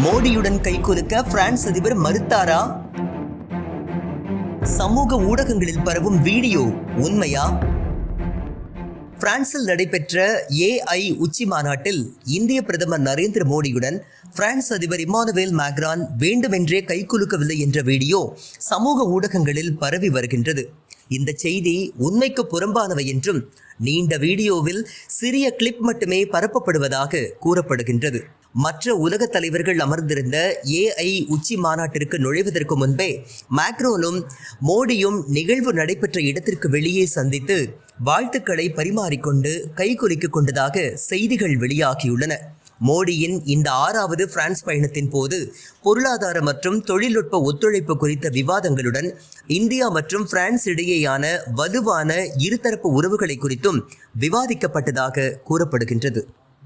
மோடியுடன் கைகுலுக்க பிரான்ஸ் அதிபர் மறுத்தாரா? சமூக ஊடகங்களில் பரவும் வீடியோ உண்மையா? பிரான்சில் நடைபெற்ற ஏஐ உச்சி மாநாட்டில் இந்திய பிரதமர் நரேந்திர மோடியுடன் பிரான்ஸ் அதிபர் இமானுவேல் மேக்ரான் வேண்டுமென்றே கைகுலுக்கவில்லை என்ற வீடியோ சமூக ஊடகங்களில் பரவி வருகின்றது. இந்த செய்தி உண்மைக்கு புறம்பானவை என்றும் நீண்ட வீடியோவில் சிறிய கிளிப் மட்டுமே பரப்பப்படுவதாக கூறப்படுகின்றது. மற்ற உலக தலைவர்கள் அமர்ந்திருந்த ஏஐ உச்சி மாநாட்டிற்கு நுழைவதற்கு முன்பே மேக்ரோனும் மோடியும் நிகழ்வு நடைபெற்ற இடத்திற்கு வெளியே சந்தித்து வாழ்த்துக்களை பரிமாறிக்கொண்டு கைகுலுக்கிக் கொண்டதாக செய்திகள் வெளியாகியுள்ளன. மோடியின் இந்த ஆறாவது பிரான்ஸ் பயணத்தின் போது பொருளாதார மற்றும் தொழில்நுட்ப ஒத்துழைப்பு குறித்த விவாதங்களுடன் இந்தியா மற்றும் பிரான்ஸ் இடையேயான வலுவான இருதரப்பு உறவுகளை குறித்தும் விவாதிக்கப்பட்டதாக கூறப்படுகின்றது.